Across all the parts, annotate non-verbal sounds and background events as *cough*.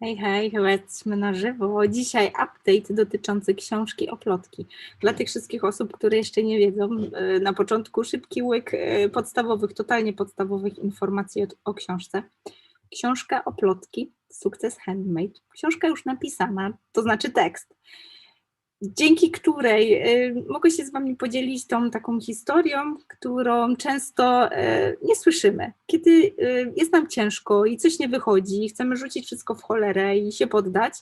Hej, hej, jesteśmy na żywo. Dzisiaj update dotyczący książki Oplotki. Dla tych wszystkich osób, które jeszcze nie wiedzą, e, na początku szybki łyk e, podstawowych, totalnie podstawowych informacji o, o książce. Książka Oplotki, Sukces Handmade. Książka już napisana, to znaczy tekst dzięki której y, mogę się z Wami podzielić tą taką historią, którą często y, nie słyszymy. Kiedy y, jest nam ciężko i coś nie wychodzi, chcemy rzucić wszystko w cholerę i się poddać,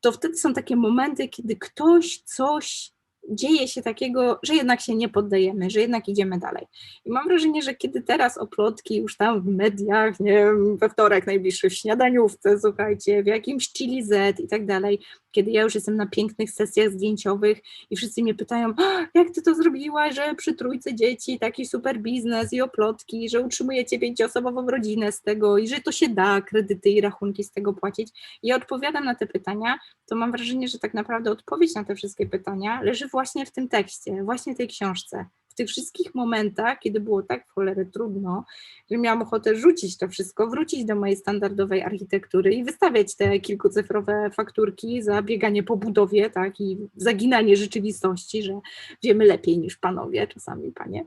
to wtedy są takie momenty, kiedy ktoś coś dzieje się takiego, że jednak się nie poddajemy, że jednak idziemy dalej. I mam wrażenie, że kiedy teraz oplotki już tam w mediach, nie wiem, we wtorek najbliższy w śniadaniówce, słuchajcie, w jakimś chili Z i tak dalej, kiedy ja już jestem na pięknych sesjach zdjęciowych i wszyscy mnie pytają, jak ty to zrobiłaś, że przy trójce dzieci taki super biznes i oplotki, że utrzymujecie pięcioosobową rodzinę z tego i że to się da, kredyty i rachunki z tego płacić. I ja odpowiadam na te pytania, to mam wrażenie, że tak naprawdę odpowiedź na te wszystkie pytania leży właśnie w tym tekście, właśnie w tej książce tych wszystkich momentach, kiedy było tak w cholerę trudno, że miałam ochotę rzucić to wszystko, wrócić do mojej standardowej architektury i wystawiać te kilkucyfrowe fakturki za bieganie po budowie, tak, i zaginanie rzeczywistości, że wiemy lepiej niż panowie, czasami panie.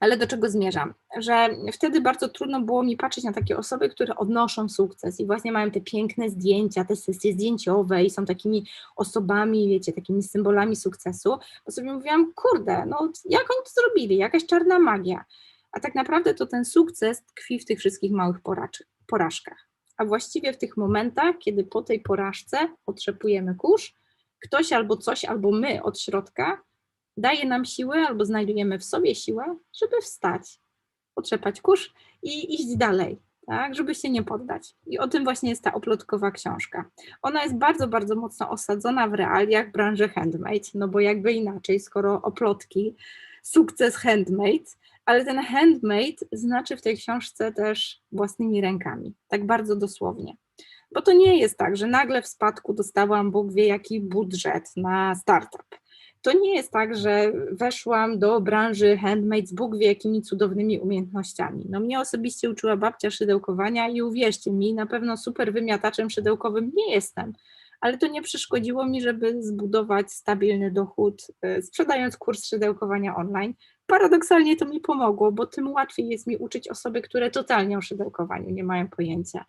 Ale do czego zmierzam? Że wtedy bardzo trudno było mi patrzeć na takie osoby, które odnoszą sukces i właśnie mają te piękne zdjęcia, te sesje zdjęciowe i są takimi osobami, wiecie, takimi symbolami sukcesu, bo sobie mówiłam, kurde, no jak oni to zrobili, jakaś czarna magia. A tak naprawdę to ten sukces tkwi w tych wszystkich małych porażkach. A właściwie w tych momentach, kiedy po tej porażce otrzepujemy kurz, ktoś albo coś, albo my od środka daje nam siłę albo znajdujemy w sobie siłę, żeby wstać, potrzepać kurz i iść dalej, tak, żeby się nie poddać. I o tym właśnie jest ta oplotkowa książka. Ona jest bardzo, bardzo mocno osadzona w realiach branży handmade, no bo jakby inaczej, skoro oplotki, sukces handmade, ale ten handmade znaczy w tej książce też własnymi rękami, tak bardzo dosłownie. Bo to nie jest tak, że nagle w spadku dostałam Bóg wie jaki budżet na startup to nie jest tak, że weszłam do branży handmade z Bóg wie jakimi cudownymi umiejętnościami. No mnie osobiście uczyła babcia szydełkowania i uwierzcie mi, na pewno super wymiataczem szydełkowym nie jestem, ale to nie przeszkodziło mi, żeby zbudować stabilny dochód, e, sprzedając kurs szydełkowania online. Paradoksalnie to mi pomogło, bo tym łatwiej jest mi uczyć osoby, które totalnie o szydełkowaniu nie mają pojęcia.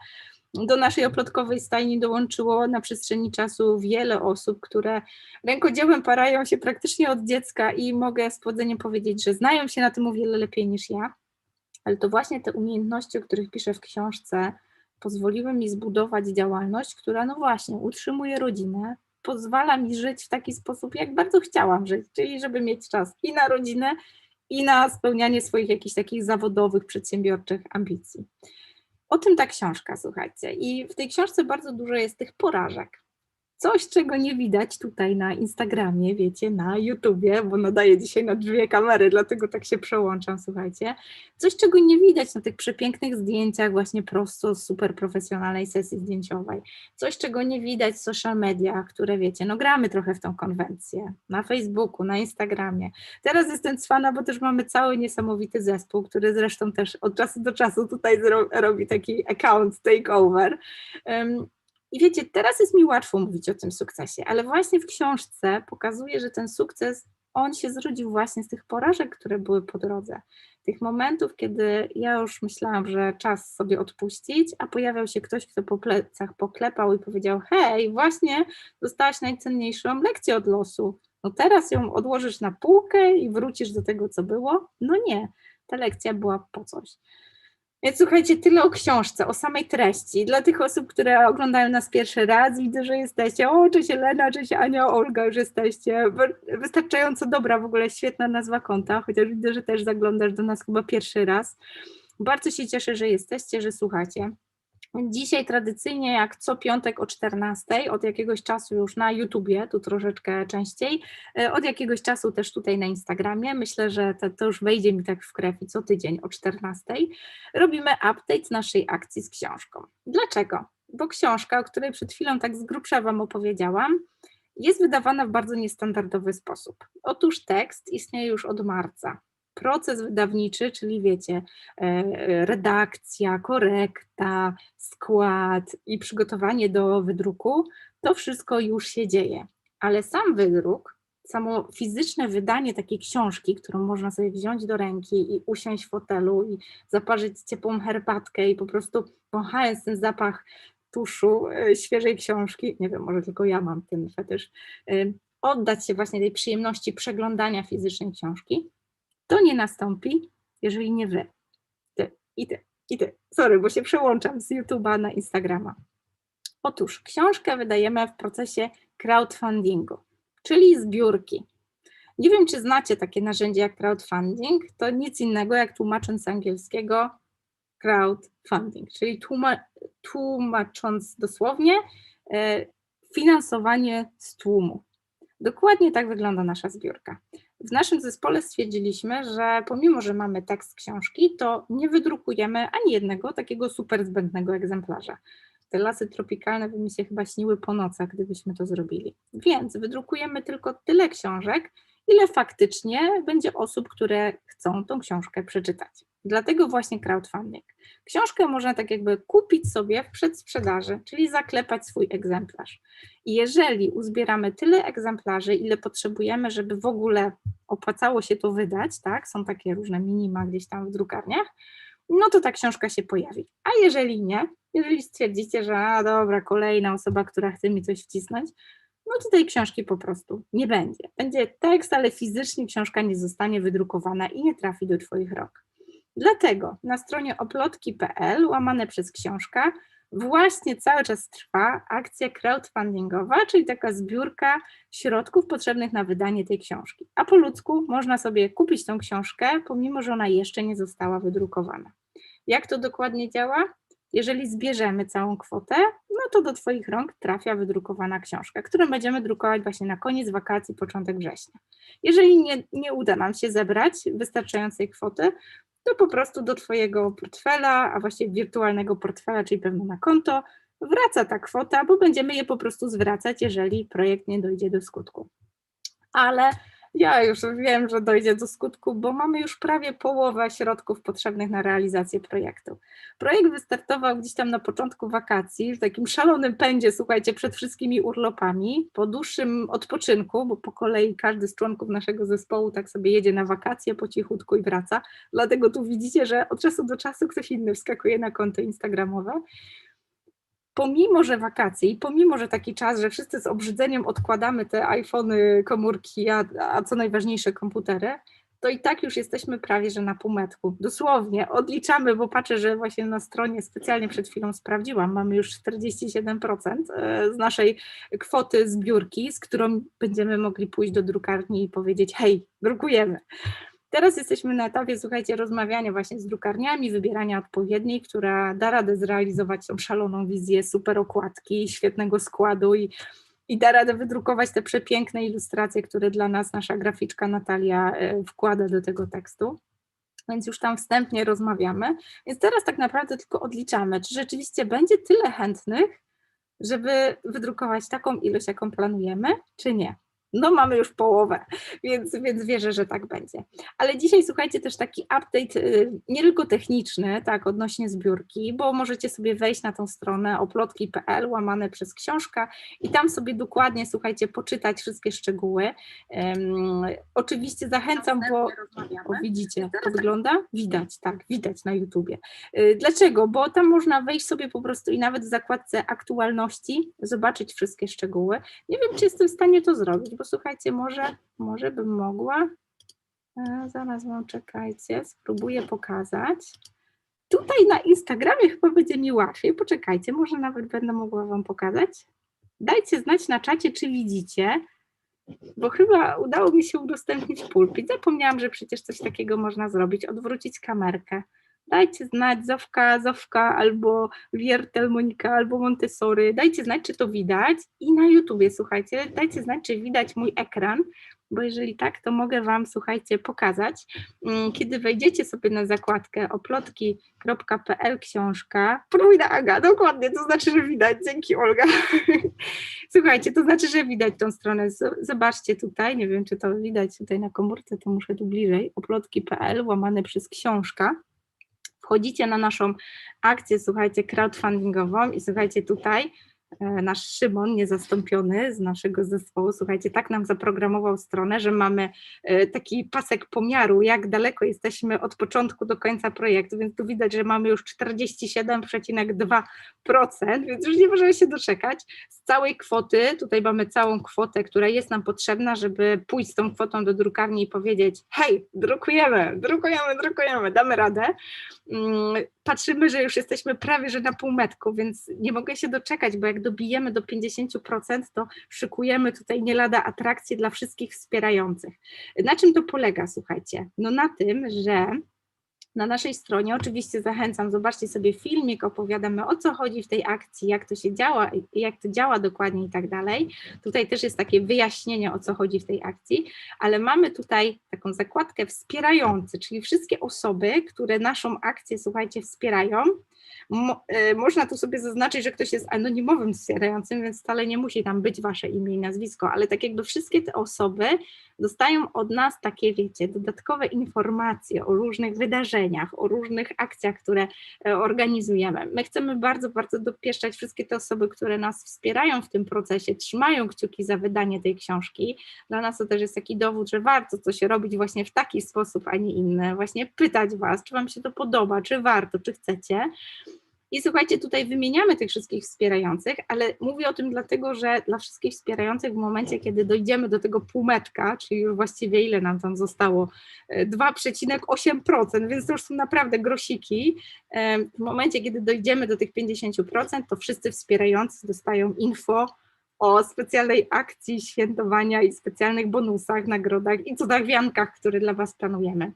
Do naszej oplotkowej stajni dołączyło na przestrzeni czasu wiele osób, które rękodziełem parają się praktycznie od dziecka i mogę z powodzeniem powiedzieć, że znają się na tym o wiele lepiej niż ja, ale to właśnie te umiejętności, o których piszę w książce, pozwoliły mi zbudować działalność, która no właśnie utrzymuje rodzinę, pozwala mi żyć w taki sposób, jak bardzo chciałam żyć, czyli żeby mieć czas i na rodzinę, i na spełnianie swoich jakichś takich zawodowych, przedsiębiorczych ambicji. O tym ta książka, słuchajcie. I w tej książce bardzo dużo jest tych porażek. Coś, czego nie widać tutaj na Instagramie, wiecie, na YouTubie, bo nadaję dzisiaj na dwie kamery, dlatego tak się przełączam, słuchajcie. Coś, czego nie widać na tych przepięknych zdjęciach, właśnie prosto z super profesjonalnej sesji zdjęciowej. Coś, czego nie widać w social mediach, które wiecie, no gramy trochę w tą konwencję, na Facebooku, na Instagramie. Teraz jestem cwana, bo też mamy cały niesamowity zespół, który zresztą też od czasu do czasu tutaj robi taki account takeover. I wiecie, teraz jest mi łatwo mówić o tym sukcesie, ale właśnie w książce pokazuje, że ten sukces, on się zrodził właśnie z tych porażek, które były po drodze. Tych momentów, kiedy ja już myślałam, że czas sobie odpuścić, a pojawiał się ktoś, kto po plecach poklepał i powiedział: Hej, właśnie dostałaś najcenniejszą lekcję od losu. No teraz ją odłożysz na półkę i wrócisz do tego, co było? No nie, ta lekcja była po coś. Więc słuchajcie, tyle o książce, o samej treści. Dla tych osób, które oglądają nas pierwszy raz, widzę, że jesteście, o, cześć Elena, cześć Ania, Olga, już jesteście. Wystarczająco dobra, w ogóle świetna nazwa konta, chociaż widzę, że też zaglądasz do nas chyba pierwszy raz. Bardzo się cieszę, że jesteście, że słuchacie. Dzisiaj tradycyjnie, jak co piątek o 14, od jakiegoś czasu już na YouTubie, tu troszeczkę częściej, e, od jakiegoś czasu też tutaj na Instagramie, myślę, że to, to już wejdzie mi tak w krew i co tydzień o 14, robimy update naszej akcji z książką. Dlaczego? Bo książka, o której przed chwilą tak z grubsza Wam opowiedziałam, jest wydawana w bardzo niestandardowy sposób. Otóż tekst istnieje już od marca. Proces wydawniczy, czyli wiecie, e, redakcja, korekta, skład i przygotowanie do wydruku, to wszystko już się dzieje. Ale sam wydruk, samo fizyczne wydanie takiej książki, którą można sobie wziąć do ręki i usiąść w fotelu i zaparzyć ciepłą herbatkę i po prostu wąchając ten zapach tuszu e, świeżej książki, nie wiem, może tylko ja mam ten fetysz, e, oddać się właśnie tej przyjemności przeglądania fizycznej książki, to nie nastąpi, jeżeli nie wy. Ty i ty, i ty. Sorry, bo się przełączam z YouTube'a na Instagrama. Otóż książkę wydajemy w procesie crowdfundingu, czyli zbiórki. Nie wiem, czy znacie takie narzędzie jak crowdfunding, to nic innego jak tłumacząc z angielskiego crowdfunding, czyli tłuma tłumacząc dosłownie e, finansowanie z tłumu. Dokładnie tak wygląda nasza zbiórka. W naszym zespole stwierdziliśmy, że pomimo, że mamy tekst książki, to nie wydrukujemy ani jednego takiego super zbędnego egzemplarza. Te lasy tropikalne by mi się chyba śniły po nocach, gdybyśmy to zrobili. Więc wydrukujemy tylko tyle książek, ile faktycznie będzie osób, które chcą tą książkę przeczytać. Dlatego właśnie crowdfunding. Książkę można tak jakby kupić sobie w przedsprzedaży, czyli zaklepać swój egzemplarz. I jeżeli uzbieramy tyle egzemplarzy, ile potrzebujemy, żeby w ogóle opłacało się to wydać, tak, są takie różne minima gdzieś tam w drukarniach, no to ta książka się pojawi. A jeżeli nie, jeżeli stwierdzicie, że a dobra, kolejna osoba, która chce mi coś wcisnąć, no to tej książki po prostu nie będzie. Będzie tekst, ale fizycznie książka nie zostanie wydrukowana i nie trafi do Twoich rąk. Dlatego na stronie oplotki.pl łamane przez książka właśnie cały czas trwa akcja crowdfundingowa, czyli taka zbiórka środków potrzebnych na wydanie tej książki. A po ludzku można sobie kupić tą książkę, pomimo że ona jeszcze nie została wydrukowana. Jak to dokładnie działa? Jeżeli zbierzemy całą kwotę, no to do Twoich rąk trafia wydrukowana książka, którą będziemy drukować właśnie na koniec wakacji, początek września. Jeżeli nie, nie uda nam się zebrać wystarczającej kwoty, to po prostu do Twojego portfela, a właściwie wirtualnego portfela, czyli pewno na konto, wraca ta kwota, bo będziemy je po prostu zwracać, jeżeli projekt nie dojdzie do skutku. Ale ja już wiem, że dojdzie do skutku, bo mamy już prawie połowę środków potrzebnych na realizację projektu. Projekt wystartował gdzieś tam na początku wakacji, w takim szalonym pędzie, słuchajcie, przed wszystkimi urlopami, po dłuższym odpoczynku, bo po kolei każdy z członków naszego zespołu tak sobie jedzie na wakacje po cichutku i wraca. Dlatego tu widzicie, że od czasu do czasu ktoś inny wskakuje na konto Instagramowe pomimo, że wakacje i pomimo, że taki czas, że wszyscy z obrzydzeniem odkładamy te iPhony, komórki, a, a co najważniejsze komputery, to i tak już jesteśmy prawie, że na półmetku. Dosłownie odliczamy, bo patrzę, że właśnie na stronie specjalnie przed chwilą sprawdziłam, mamy już 47% e, z naszej kwoty zbiórki, z którą będziemy mogli pójść do drukarni i powiedzieć: hej, drukujemy. Teraz jesteśmy na etapie, słuchajcie, rozmawiania właśnie z drukarniami, wybierania odpowiedniej, która da radę zrealizować tą szaloną wizję super okładki, świetnego składu i, i da radę wydrukować te przepiękne ilustracje, które dla nas nasza graficzka Natalia e, wkłada do tego tekstu więc już tam wstępnie rozmawiamy. Więc teraz tak naprawdę tylko odliczamy, czy rzeczywiście będzie tyle chętnych, żeby wydrukować taką ilość, jaką planujemy, czy nie no mamy już połowę, więc, więc wierzę, że tak będzie. Ale dzisiaj słuchajcie też taki update y, nie tylko techniczny, tak, odnośnie zbiórki, bo możecie sobie wejść na tą stronę oplotki.pl łamane przez książka i tam sobie dokładnie, słuchajcie, poczytać wszystkie szczegóły. Um, oczywiście zachęcam, bo o, widzicie, to wygląda? Widać, tak, widać na YouTubie. Y, dlaczego? Bo tam można wejść sobie po prostu i nawet w zakładce aktualności zobaczyć wszystkie szczegóły. Nie wiem, czy jestem w stanie to zrobić, bo słuchajcie, może, może bym mogła. E, zaraz wam czekajcie, spróbuję pokazać. Tutaj na Instagramie chyba będzie mi łatwiej. Poczekajcie, może nawet będę mogła wam pokazać. Dajcie znać na czacie, czy widzicie, bo chyba udało mi się udostępnić pulpit. Zapomniałam, że przecież coś takiego można zrobić, odwrócić kamerkę dajcie znać Zowka, Zowka albo Wiertel, Monika albo Montessori, dajcie znać, czy to widać i na YouTubie, słuchajcie, dajcie znać, czy widać mój ekran, bo jeżeli tak, to mogę Wam, słuchajcie, pokazać. Mm, kiedy wejdziecie sobie na zakładkę oplotki.pl książka, podwójna Aga, dokładnie, to znaczy, że widać, dzięki Olga. *laughs* Słuchajcie, to znaczy, że widać tą stronę, zobaczcie tutaj, nie wiem, czy to widać tutaj na komórce, to muszę tu bliżej, oplotki.pl, łamane przez książka. Wchodzicie na naszą akcję, słuchajcie, crowdfundingową i słuchajcie tutaj, nasz Szymon, niezastąpiony z naszego zespołu, słuchajcie, tak nam zaprogramował stronę, że mamy e, taki pasek pomiaru, jak daleko jesteśmy od początku do końca projektu, więc tu widać, że mamy już 47,2%, więc już nie możemy się doczekać. Z całej kwoty, tutaj mamy całą kwotę, która jest nam potrzebna, żeby pójść z tą kwotą do drukarni i powiedzieć, hej, drukujemy, drukujemy, drukujemy, damy radę. Mm, patrzymy, że już jesteśmy prawie, że na półmetku, więc nie mogę się doczekać, bo jak dobijemy do 50%, to szykujemy tutaj nie lada atrakcje dla wszystkich wspierających. Na czym to polega, słuchajcie? No na tym, że na naszej stronie. Oczywiście zachęcam, zobaczcie sobie filmik, opowiadamy o co chodzi w tej akcji, jak to się działa, jak to działa dokładnie i tak dalej. Tutaj też jest takie wyjaśnienie, o co chodzi w tej akcji, ale mamy tutaj taką zakładkę wspierający, czyli wszystkie osoby, które naszą akcję, słuchajcie, wspierają, Mo, y, można tu sobie zaznaczyć, że ktoś jest anonimowym wspierającym, więc wcale nie musi tam być wasze imię i nazwisko, ale tak jakby wszystkie te osoby dostają od nas takie, wiecie, dodatkowe informacje o różnych wydarzeniach, o różnych akcjach, które e, organizujemy. My chcemy bardzo, bardzo dopieszczać wszystkie te osoby, które nas wspierają w tym procesie, trzymają kciuki za wydanie tej książki. Dla nas to też jest taki dowód, że warto coś robić właśnie w taki sposób, a nie inny, właśnie pytać Was, czy Wam się to podoba, czy warto, czy chcecie. I słuchajcie, tutaj wymieniamy tych wszystkich wspierających, ale mówię o tym dlatego, że dla wszystkich wspierających w momencie, kiedy dojdziemy do tego półmetka, czyli już właściwie ile nam tam zostało, 2,8%, e, więc to już są naprawdę grosiki. E, w momencie, kiedy dojdziemy do tych 50%, to wszyscy wspierający dostają info o specjalnej akcji świętowania i specjalnych bonusach, nagrodach i cudach które dla Was planujemy.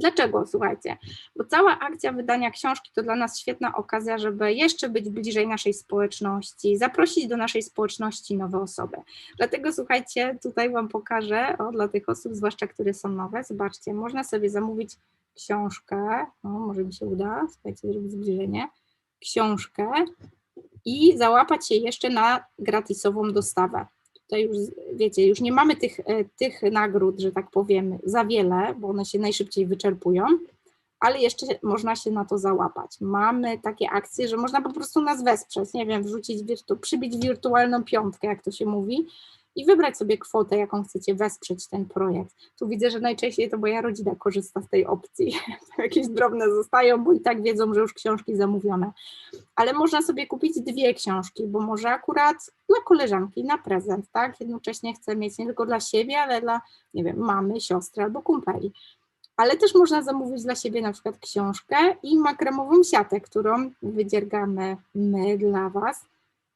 Dlaczego? Słuchajcie, bo cała akcja wydania książki to dla nas świetna okazja, żeby jeszcze być bliżej naszej społeczności, zaprosić do naszej społeczności nowe osoby. Dlatego słuchajcie, tutaj Wam pokażę, o, dla tych osób, zwłaszcza które są nowe, zobaczcie, można sobie zamówić książkę, może mi się uda, słuchajcie, zrobić zbliżenie, książkę i załapać się jeszcze na gratisową dostawę tutaj już wiecie, już nie mamy tych, e, tych nagród, że tak powiem, za wiele, bo one się najszybciej wyczerpują, ale jeszcze można się na to załapać. Mamy takie akcje, że można po prostu nas wesprzeć, nie wiem, wrzucić, wirtu, przybić wirtualną piątkę, jak to się mówi, i wybrać sobie kwotę, jaką chcecie wesprzeć ten projekt. Tu widzę, że najczęściej to moja rodzina korzysta z tej opcji. *laughs* Jakieś drobne zostają, bo i tak wiedzą, że już książki zamówione. Ale można sobie kupić dwie książki, bo może akurat dla koleżanki na prezent, tak? Jednocześnie chcę mieć nie tylko dla siebie, ale dla, nie wiem, mamy, siostry albo kumpeli ale też można zamówić dla siebie na przykład książkę i makremową siatę, którą wydziergamy my dla Was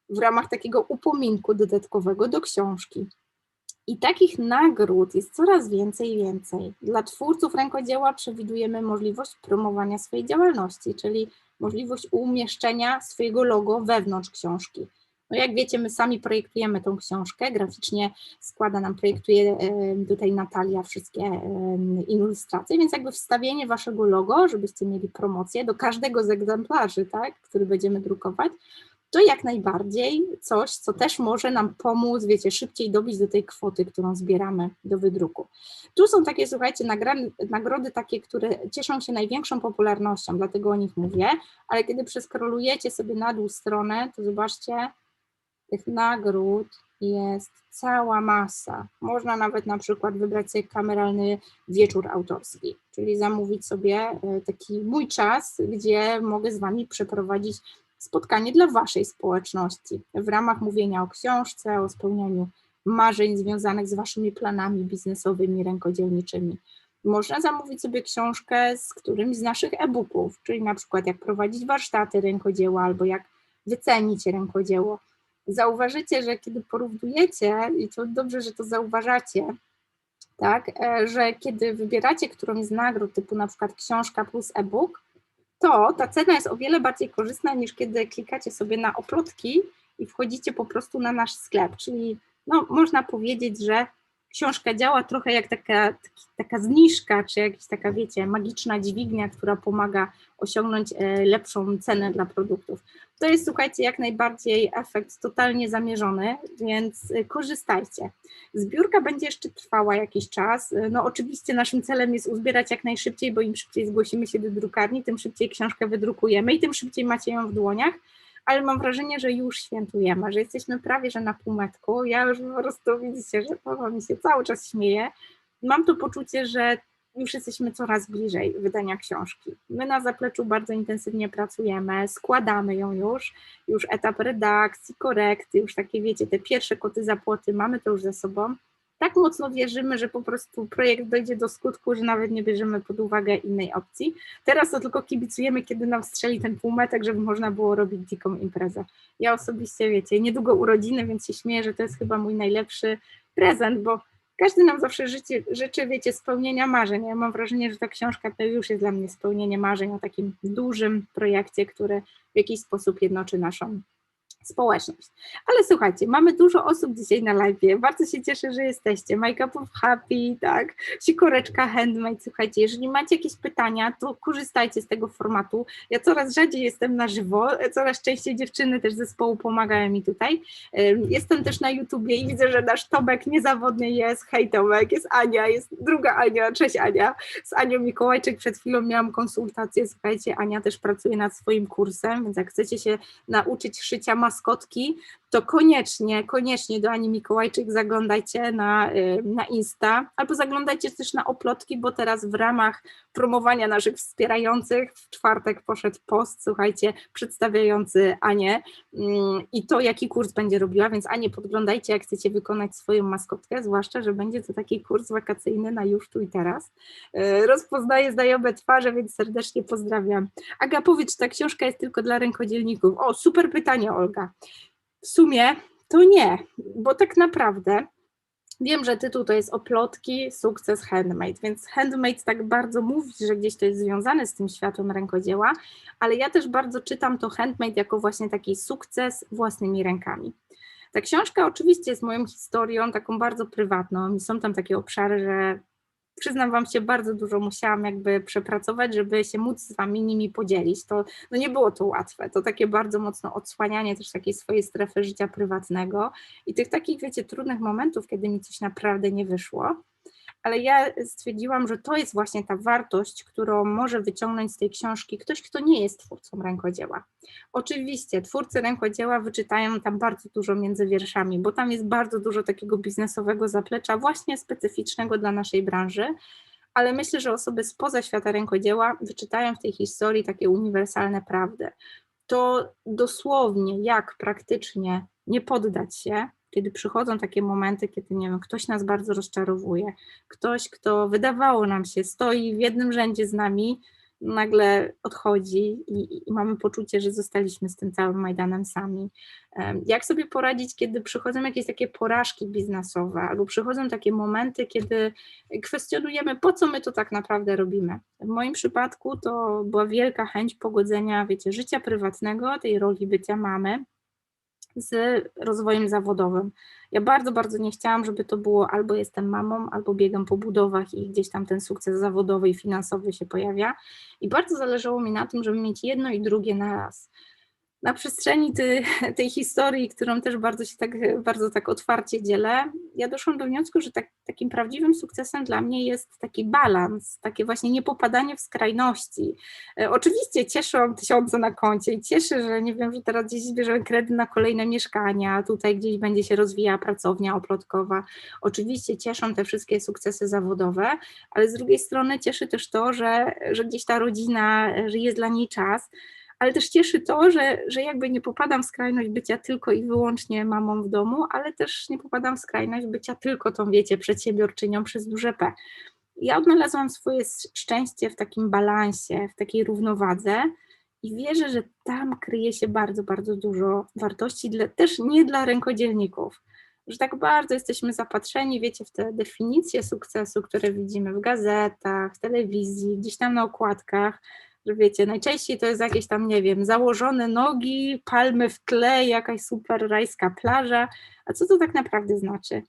w ramach takiego upominku dodatkowego do książki. I takich nagród jest coraz więcej i więcej. Dla twórców rękodzieła przewidujemy możliwość promowania swojej działalności, czyli możliwość umieszczenia swojego logo wewnątrz książki. No jak wiecie, my sami projektujemy tą książkę, graficznie składa nam, projektuje tutaj Natalia wszystkie ilustracje, więc jakby wstawienie waszego logo, żebyście mieli promocję do każdego z egzemplarzy, tak, który będziemy drukować, to jak najbardziej coś, co też może nam pomóc, wiecie, szybciej dobić do tej kwoty, którą zbieramy do wydruku. Tu są takie, słuchajcie, nagrody, nagrody takie, które cieszą się największą popularnością, dlatego o nich mówię, ale kiedy przeskrolujecie sobie na dół stronę, to zobaczcie, tych nagród jest cała masa. Można nawet na przykład wybrać sobie kameralny wieczór autorski, czyli zamówić sobie e, taki mój czas, gdzie mogę z Wami przeprowadzić spotkanie dla Waszej społeczności w ramach mówienia o książce, o spełnianiu marzeń związanych z Waszymi planami biznesowymi, rękodzielniczymi. Można zamówić sobie książkę z którymś z naszych e-booków, czyli na przykład jak prowadzić warsztaty rękodzieła albo jak wycenić rękodzieło. Zauważycie, że kiedy porównujecie, i to dobrze, że to zauważacie, tak, e, że kiedy wybieracie którąś z nagród, typu na przykład książka plus e-book, to ta cena jest o wiele bardziej korzystna niż kiedy klikacie sobie na oplotki i wchodzicie po prostu na nasz sklep, czyli no, można powiedzieć, że książka działa trochę jak taka, taka zniżka, czy jakaś taka, wiecie, magiczna dźwignia, która pomaga osiągnąć e, lepszą cenę dla produktów. To jest, słuchajcie, jak najbardziej efekt totalnie zamierzony, więc e, korzystajcie. Zbiórka będzie jeszcze trwała jakiś czas. E, no oczywiście naszym celem jest uzbierać jak najszybciej, bo im szybciej zgłosimy się do drukarni, tym szybciej książkę wydrukujemy i tym szybciej macie ją w dłoniach ale mam wrażenie, że już świętujemy, że jesteśmy prawie, że na półmetku. Ja już po prostu widzicie, że Paweł mi się cały czas śmieje. Mam to poczucie, że już jesteśmy coraz bliżej wydania książki. My na zapleczu bardzo intensywnie pracujemy, składamy ją już, już etap redakcji, korekty, już takie wiecie, te pierwsze koty za płoty mamy to już ze sobą tak mocno wierzymy, że po prostu projekt dojdzie do skutku, że nawet nie bierzemy pod uwagę innej opcji. Teraz to tylko kibicujemy, kiedy nam strzeli ten półmetek, żeby można było robić dziką imprezę. Ja osobiście, wiecie, niedługo urodziny, więc się śmieję, że to jest chyba mój najlepszy prezent, bo każdy nam zawsze życzy, życzy, wiecie, spełnienia marzeń. Ja mam wrażenie, że ta książka to już jest dla mnie spełnienie marzeń o takim dużym projekcie, który w jakiś sposób jednoczy naszą społeczność. Ale słuchajcie, mamy dużo osób dzisiaj na live. Bardzo się cieszę, że jesteście. Make Up Happy, tak, Sikoreczka Handmade. Słuchajcie, jeżeli macie jakieś pytania, to korzystajcie z tego formatu. Ja coraz rzadziej jestem na żywo, coraz częściej dziewczyny też zespołu pomagają mi tutaj. Jestem też na YouTubie i widzę, że nasz Tomek niezawodny jest. Hej Tomek, jest Ania, jest druga Ania, cześć Ania. Z Anią Mikołajczyk przed chwilą miałam konsultację. Słuchajcie, Ania też pracuje nad swoim kursem, więc jak chcecie się nauczyć szycia masy maskotki, to koniecznie, koniecznie do Ani Mikołajczyk zaglądajcie na, y, na Insta, albo zaglądajcie też na oplotki, bo teraz w ramach promowania naszych wspierających w czwartek poszedł post, słuchajcie, przedstawiający Anię mm, i to, jaki kurs będzie robiła, więc Anię podglądajcie, jak chcecie wykonać swoją maskotkę, zwłaszcza, że będzie to taki kurs wakacyjny na już tu i teraz. Y, rozpoznaję znajome twarze, więc serdecznie pozdrawiam. Aga, powiedz, ta książka jest tylko dla rękodzielników? O, super pytanie, Olga. W sumie to nie, bo tak naprawdę wiem, że tytuł to jest Oplotki, sukces handmade, więc handmade tak bardzo mówi, że gdzieś to jest związane z tym światłem rękodzieła, ale ja też bardzo czytam to handmade jako właśnie taki sukces własnymi rękami. Ta książka oczywiście jest moją historią taką bardzo prywatną i są tam takie obszary, że przyznam Wam się, bardzo dużo musiałam jakby przepracować, żeby się móc z Wami nimi podzielić. To no nie było to łatwe, to takie bardzo mocno odsłanianie też takiej swojej strefy życia prywatnego i tych takich, wiecie, trudnych momentów, kiedy mi coś naprawdę nie wyszło ale ja stwierdziłam, że to jest właśnie ta wartość, którą może wyciągnąć z tej książki ktoś, kto nie jest twórcą rękodzieła. Oczywiście twórcy rękodzieła wyczytają tam bardzo dużo między wierszami, bo tam jest bardzo dużo takiego biznesowego zaplecza, właśnie specyficznego dla naszej branży, ale myślę, że osoby spoza świata rękodzieła wyczytają w tej historii takie uniwersalne prawdy. To dosłownie, jak praktycznie nie poddać się, kiedy przychodzą takie momenty, kiedy nie wiem, ktoś nas bardzo rozczarowuje, ktoś, kto wydawało nam się, stoi w jednym rzędzie z nami, nagle odchodzi i, i, mamy poczucie, że zostaliśmy z tym całym Majdanem sami. Jak sobie poradzić, kiedy przychodzą jakieś takie porażki biznesowe, albo przychodzą takie momenty, kiedy kwestionujemy, po co my to tak naprawdę robimy. W moim przypadku to była wielka chęć pogodzenia, wiecie, życia prywatnego, tej roli bycia mamy, z rozwojem zawodowym. Ja bardzo, bardzo nie chciałam, żeby to było albo jestem mamą, albo biegam po budowach i gdzieś tam ten sukces zawodowy i finansowy się pojawia. I bardzo zależało mi na tym, żeby mieć jedno i drugie na raz na przestrzeni ty, *laughs* tej historii, którą też bardzo się tak, bardzo tak otwarcie dzielę, ja doszłam do wniosku, że tak, takim prawdziwym sukcesem dla mnie jest taki balans, takie właśnie niepopadanie w skrajności. E, oczywiście cieszą tysiące na koncie i cieszę, że nie wiem, że teraz gdzieś zbierzemy kredyt na kolejne mieszkania, tutaj gdzieś będzie się rozwijała pracownia oplotkowa. Oczywiście cieszą te wszystkie sukcesy zawodowe, ale z drugiej strony cieszy też to, że, że gdzieś ta rodzina, że jest dla niej czas, ale też cieszy to, że, że jakby nie popadam w skrajność bycia tylko i wyłącznie mamą w domu, ale też nie popadam w skrajność bycia tylko tą, wiecie, przedsiębiorczynią przez duże P. Ja odnalazłam swoje szczęście w takim balansie, w takiej równowadze i wierzę, że tam kryje się bardzo, bardzo dużo wartości, dla, też nie dla rękodzielników, że tak bardzo jesteśmy zapatrzeni, wiecie, w te definicje sukcesu, które widzimy w gazetach, w telewizji, gdzieś tam na okładkach, że wiecie, najczęściej to jest jakieś tam, nie wiem, założone nogi, palmy w tle, jakaś super rajska plaża. A co to tak naprawdę znaczy?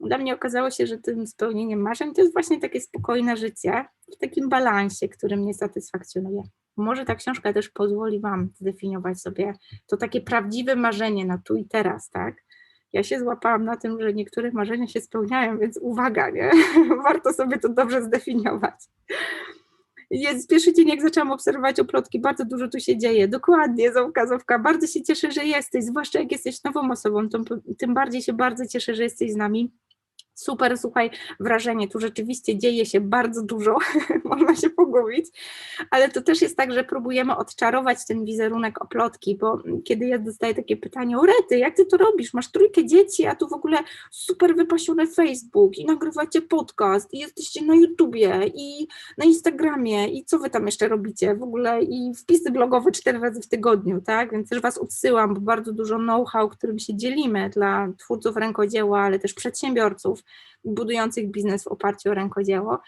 Dla mnie okazało się, że tym spełnieniem marzeń to jest właśnie takie spokojne życie w takim balansie, który mnie satysfakcjonuje. Może ta książka też pozwoli Wam zdefiniować sobie to takie prawdziwe marzenie na tu i teraz, tak? Ja się złapałam na tym, że niektóre marzenia się spełniają, więc uwaga, nie? *laughs* Warto sobie to dobrze zdefiniować. Jest pierwszy dzień, jak zaczęłam obserwować oplotki, bardzo dużo tu się dzieje. Dokładnie, Zowka, Zowka, bardzo się cieszę, że jesteś, zwłaszcza jak jesteś nową osobą, tym bardziej się bardzo cieszę, że jesteś z nami super, słuchaj, wrażenie. Tu rzeczywiście dzieje się bardzo dużo, *laughs* można się pogubić, ale to też jest tak, że próbujemy odczarować ten wizerunek oplotki, bo kiedy ja dostaję takie pytanie, o Rety, jak ty to robisz? Masz trójkę dzieci, a tu w ogóle super wypasiony Facebook i nagrywacie podcast i jesteście na YouTubie i na Instagramie i co wy tam jeszcze robicie w ogóle i wpisy blogowe cztery razy w tygodniu, tak? Więc też was odsyłam, bo bardzo dużo know-how, którym się dzielimy dla twórców rękodzieła, ale też przedsiębiorców, budujących biznes w oparciu o rękodzieło,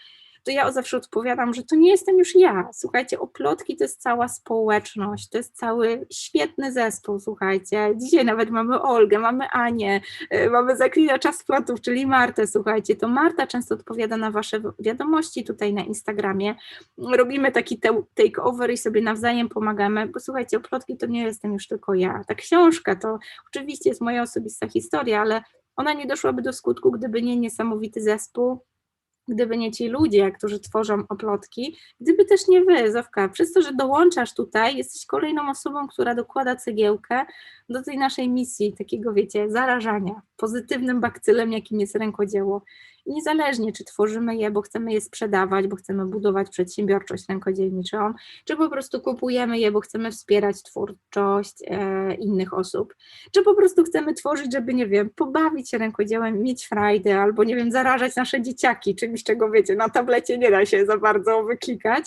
to ja zawsze odpowiadam, że to nie jestem już ja. Słuchajcie, oplotki to jest cała społeczność, to jest cały świetny zespół, słuchajcie. Dzisiaj nawet mamy Olgę, mamy Anię, y, mamy zaklinacza spłatów, czyli Martę, słuchajcie. To Marta często odpowiada na wasze wiadomości tutaj na Instagramie. Robimy taki takeover i sobie nawzajem pomagamy, bo słuchajcie, oplotki to nie jestem już tylko ja. Ta książka to oczywiście jest moja osobista historia, ale ona nie doszłaby do skutku, gdyby nie niesamowity zespół, gdyby nie ci ludzie, którzy tworzą oplotki, gdyby też nie wy, Zowka, przez to, że dołączasz tutaj, jesteś kolejną osobą, która dokłada cegiełkę do tej naszej misji, takiego wiecie, zarażania pozytywnym bakcylem, jakim jest rękodzieło. Niezależnie, czy tworzymy je, bo chcemy je sprzedawać, bo chcemy budować przedsiębiorczość rękodzielniczą, czy po prostu kupujemy je, bo chcemy wspierać twórczość e, innych osób, czy po prostu chcemy tworzyć, żeby, nie wiem, pobawić się rękodziełem, mieć frajdę, albo, nie wiem, zarażać nasze dzieciaki czymś, czego, wiecie, na tablecie nie da się za bardzo wyklikać,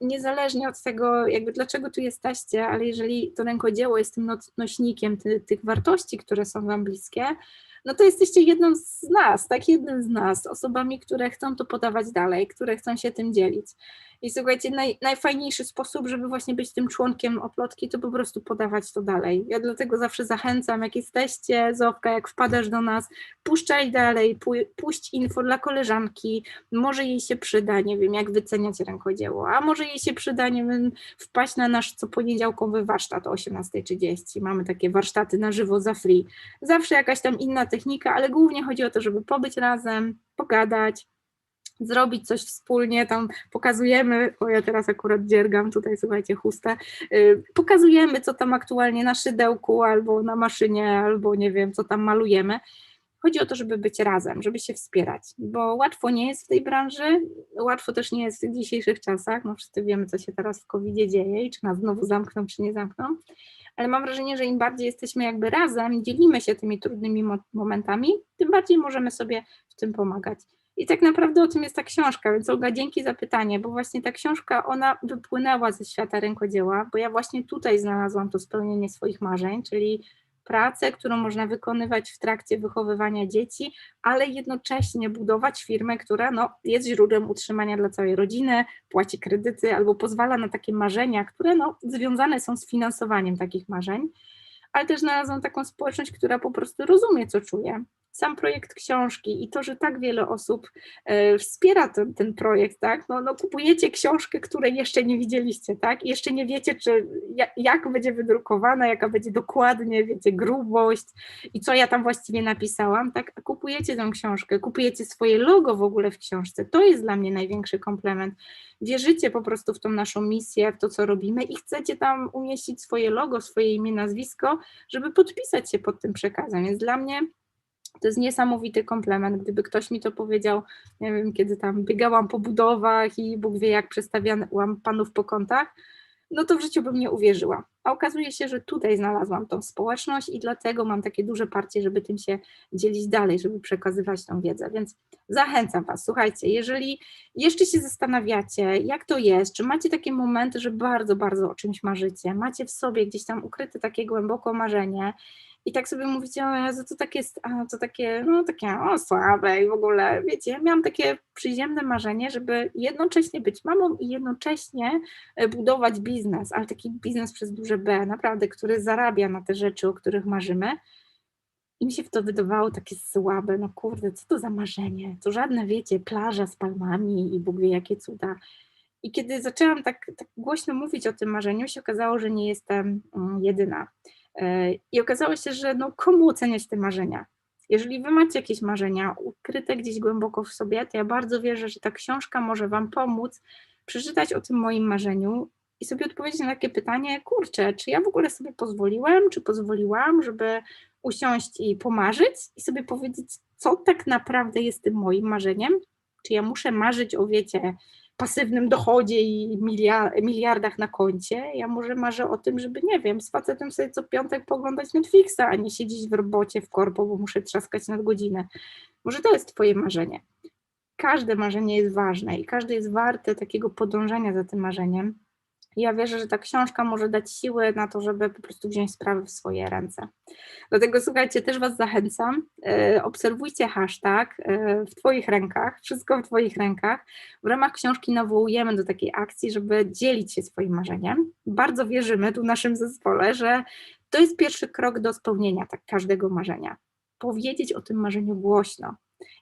niezależnie od tego, jakby dlaczego tu jesteście, ale jeżeli to rękodzieło jest tym nośnikiem ty, tych wartości, które są Wam bliskie, no to jesteście jedną z nas, tak, jednym z nas, osobami, które chcą to podawać dalej, które chcą się tym dzielić. I słuchajcie, naj, najfajniejszy sposób, żeby właśnie być tym członkiem oplotki, to po prostu podawać to dalej. Ja dlatego zawsze zachęcam, jak jesteście, Zowka, jak wpadasz do nas, puszczaj dalej, pu, puść info dla koleżanki, może jej się przyda, nie wiem, jak wyceniać rękodzieło, a może jej się przyda, nie wiem, wpaść na nasz co poniedziałkowy warsztat o 18.30. Mamy takie warsztaty na żywo za free. Zawsze jakaś tam inna technika, ale głównie chodzi o to, żeby pobyć razem, pogadać, zrobić coś wspólnie, tam pokazujemy, o ja teraz akurat dziergam tutaj, słuchajcie, chustę, yy, pokazujemy, co tam aktualnie na szydełku, albo na maszynie, albo nie wiem, co tam malujemy. Chodzi o to, żeby być razem, żeby się wspierać, bo łatwo nie jest w tej branży, łatwo też nie jest w dzisiejszych czasach, no wszyscy wiemy, co się teraz w covid dzieje i czy nas znowu zamkną, czy nie zamkną, ale mam wrażenie, że im bardziej jesteśmy jakby razem, dzielimy się tymi trudnymi momentami, tym bardziej możemy sobie w tym pomagać. I tak naprawdę o tym jest ta książka, więc Olga, dzięki za pytanie, bo właśnie ta książka, ona wypłynęła ze świata rękodzieła, bo ja właśnie tutaj znalazłam to spełnienie swoich marzeń, czyli pracę, którą można wykonywać w trakcie wychowywania dzieci, ale jednocześnie budować firmę, która no, jest źródłem utrzymania dla całej rodziny, płaci kredyty albo pozwala na takie marzenia, które no, związane są z finansowaniem takich marzeń. Ale też znalazłam taką społeczność, która po prostu rozumie, co czuję, sam projekt książki i to, że tak wiele osób e, wspiera ten, ten projekt, tak, no, no kupujecie książkę, której jeszcze nie widzieliście, tak, I jeszcze nie wiecie, czy jak, będzie wydrukowana, jaka będzie dokładnie, wiecie, grubość i co ja tam właściwie napisałam, tak, a kupujecie tę książkę, kupujecie swoje logo w ogóle w książce, to jest dla mnie największy komplement, wierzycie po prostu w tą naszą misję, w to, co robimy i chcecie tam umieścić swoje logo, swoje imię, nazwisko, żeby podpisać się pod tym przekazem, więc dla mnie to jest niesamowity komplement. Gdyby ktoś mi to powiedział, nie wiem, kiedy tam biegałam po budowach i Bóg wie, jak przestawiałam panów po kątach, no to w życiu bym nie uwierzyła. A okazuje się, że tutaj znalazłam tą społeczność i dlatego mam takie duże parcie, żeby tym się dzielić dalej, żeby przekazywać tą wiedzę. Więc zachęcam Was, słuchajcie, jeżeli jeszcze się zastanawiacie, jak to jest, czy macie takie momenty, że bardzo, bardzo o czymś marzycie, macie w sobie gdzieś tam ukryte takie głęboko marzenie i tak sobie mówicie, o Jezu, to takie, a, to takie, no takie o, słabe i w ogóle, wiecie, miałam takie przyziemne marzenie, żeby jednocześnie być mamą i jednocześnie e, budować biznes, ale taki biznes przez duże B, naprawdę, który zarabia na te rzeczy, o których marzymy. I mi się w to wydawało takie słabe, no kurde, co to za marzenie? To żadne, wiecie, plaża z palmami i Bóg wie jakie cuda. I kiedy zaczęłam tak, tak głośno mówić o tym marzeniu, się okazało, że nie jestem mm, jedyna. E, I okazało się, że no komu oceniać te marzenia? Jeżeli wy macie jakieś marzenia ukryte gdzieś głęboko w sobie, to ja bardzo wierzę, że ta książka może wam pomóc przeczytać o tym moim marzeniu i sobie odpowiedzieć na takie pytanie, kurczę, czy ja w ogóle sobie pozwoliłem, czy pozwoliłam, żeby usiąść i pomarzyć i sobie powiedzieć, co tak naprawdę jest tym moim marzeniem? Czy ja muszę marzyć o, wiecie, pasywnym dochodzie i miliardach na koncie. Ja może marzę o tym, żeby, nie wiem, z facetem sobie co piątek poglądać Netflixa, a nie siedzieć w robocie w korpo, bo muszę trzaskać nad godzinę. Może to jest twoje marzenie. Każde marzenie jest ważne i każde jest warte takiego podążania za tym marzeniem. Ja wierzę, że ta książka może dać siłę na to, żeby po prostu wziąć sprawy w swoje ręce. Dlatego słuchajcie, też Was zachęcam. E, obserwujcie hashtag e, w Twoich rękach, wszystko w Twoich rękach. W ramach książki nawołujemy do takiej akcji, żeby dzielić się swoim marzeniem. Bardzo wierzymy tu w naszym zespole, że to jest pierwszy krok do spełnienia tak każdego marzenia. Powiedzieć o tym marzeniu głośno.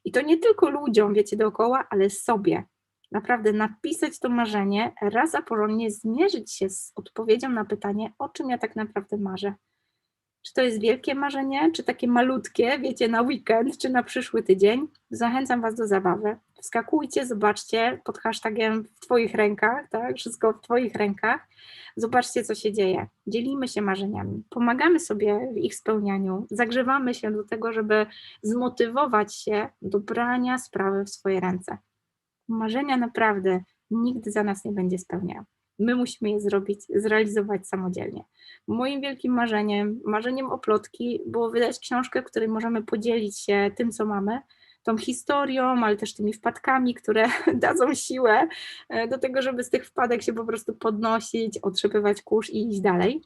I to nie tylko ludziom, wiecie, dookoła, ale sobie naprawdę napisać to marzenie, raz a porządnie zmierzyć się z odpowiedzią na pytanie, o czym ja tak naprawdę marzę. Czy to jest wielkie marzenie, czy takie malutkie, wiecie, na weekend, czy na przyszły tydzień? Zachęcam Was do zabawy. Wskakujcie, zobaczcie pod hashtagiem w Twoich rękach, tak? Wszystko w Twoich rękach. Zobaczcie, co się dzieje. Dzielimy się marzeniami, pomagamy sobie w ich spełnianiu, zagrzewamy się do tego, żeby zmotywować się do brania sprawy w swoje ręce marzenia naprawdę nigdy za nas nie będzie spełniał. My musimy je zrobić, zrealizować samodzielnie. Moim wielkim marzeniem, marzeniem o plotki było wydać książkę, w której możemy podzielić się tym, co mamy, tą historią, ale też tymi wpadkami, które *laughs* dadzą siłę e, do tego, żeby z tych wpadek się po prostu podnosić, otrzepywać kurz i iść dalej.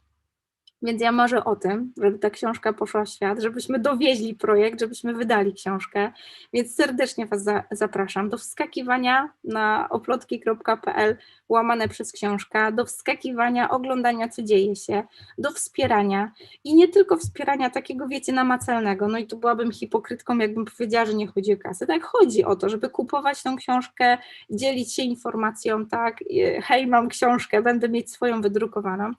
Więc ja marzę o tym, żeby ta książka poszła w świat, żebyśmy dowieźli projekt, żebyśmy wydali książkę. Więc serdecznie Was za, zapraszam do wskakiwania na oplotki.pl łamane przez książka, do wskakiwania, oglądania, co dzieje się, do wspierania i nie tylko wspierania takiego, wiecie, namacalnego. No i tu byłabym hipokrytką, jakbym powiedziała, że nie chodzi o kasę. Tak, chodzi o to, żeby kupować tą książkę, dzielić się informacją, tak, hej, mam książkę, będę mieć swoją wydrukowaną,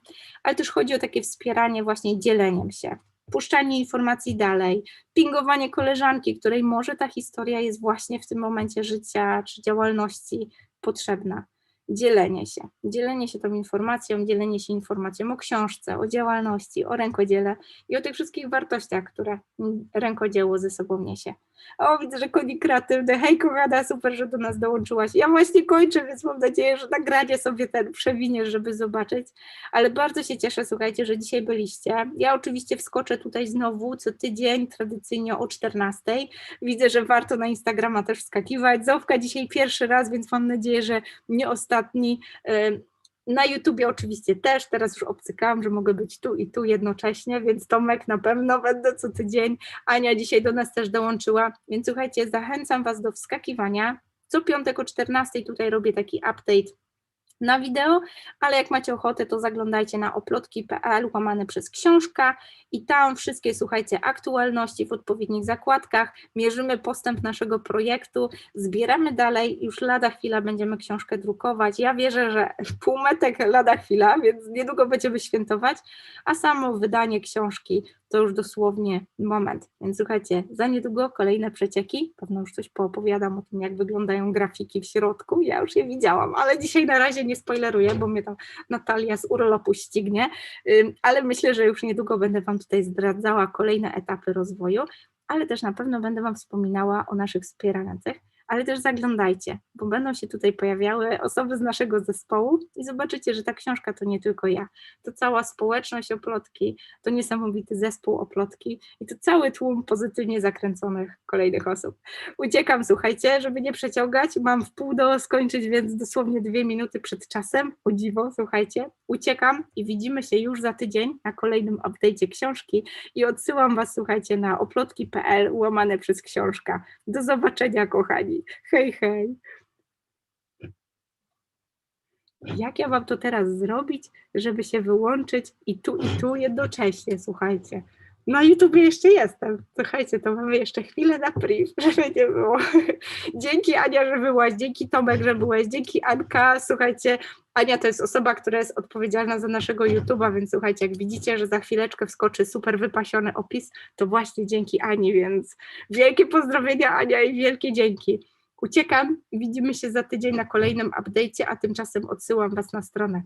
ale też chodzi o takie wspieranie właśnie dzieleniem się puszczanie informacji dalej, pingowanie koleżanki, której może ta historia jest właśnie w tym momencie życia czy działalności potrzebna dzielenie się. Dzielenie się tą informacją, dzielenie się informacją o książce, o działalności, o rękodziele i o tych wszystkich wartościach, które rękodzieło ze sobą niesie. O, widzę, że konik kreatywny. Hej, kochana, super, że do nas dołączyłaś. Ja właśnie kończę, więc mam nadzieję, że nagranie sobie ten przewiniesz, żeby zobaczyć. Ale bardzo się cieszę, słuchajcie, że dzisiaj byliście. Ja oczywiście wskoczę tutaj znowu co tydzień, tradycyjnie o 14. Widzę, że warto na Instagrama też wskakiwać. Zofka dzisiaj pierwszy raz, więc mam nadzieję, że nie ostatni. Na YouTubie oczywiście też, teraz już obcykałam, że mogę być tu i tu jednocześnie, więc Tomek na pewno będę co tydzień. Ania dzisiaj do nas też dołączyła, więc słuchajcie, zachęcam Was do wskakiwania. Co piątek o 14 tutaj robię taki update na wideo, ale jak macie ochotę, to zaglądajcie na oplotki.pl łamane przez książka i tam wszystkie, słuchajcie, aktualności w odpowiednich zakładkach, mierzymy postęp naszego projektu, zbieramy dalej, już lada chwila będziemy książkę drukować. Ja wierzę, że *laughs* półmetek lada chwila, więc niedługo będziemy świętować, a samo wydanie książki to już dosłownie moment. Więc słuchajcie, za niedługo kolejne przecieki, pewno już coś poopowiadam o tym, jak wyglądają grafiki w środku, ja już je widziałam, ale dzisiaj na razie nie spoileruję, bo mnie tam Natalia z urlopu ścignie, ale myślę, że już niedługo będę Wam tutaj zdradzała kolejne etapy rozwoju, ale też na pewno będę Wam wspominała o naszych wspierających, ale też zaglądajcie, bo będą się tutaj pojawiały osoby z naszego zespołu i zobaczycie, że ta książka to nie tylko ja, to cała społeczność oplotki, to niesamowity zespół oplotki i to cały tłum pozytywnie zakręconych kolejnych osób. Uciekam, słuchajcie, żeby nie przeciągać, mam w pół do skończyć, więc dosłownie dwie minuty przed czasem, o dziwo, słuchajcie, uciekam i widzimy się już za tydzień na kolejnym update'cie książki i odsyłam Was, słuchajcie, na oplotki.pl łamane przez książka. Do zobaczenia, kochani. Hej, hej. Jak ja mam to teraz zrobić, żeby się wyłączyć i tu, i tu jednocześnie, słuchajcie. Na YouTubie jeszcze jestem. Słuchajcie, to mamy jeszcze chwilę na priv, *laughs* żeby nie było. Dzięki Ania, że byłaś, dzięki Tomek, że byłeś, dzięki Anka. Słuchajcie, Ania to jest osoba, która jest odpowiedzialna za naszego YouTube'a, więc słuchajcie, jak widzicie, że za chwileczkę wskoczy super wypasiony opis, to właśnie dzięki Ani, więc wielkie pozdrowienia Ania i wielkie dzięki. Uciekam widzimy się za tydzień na kolejnym update'cie, a tymczasem odsyłam Was na stronę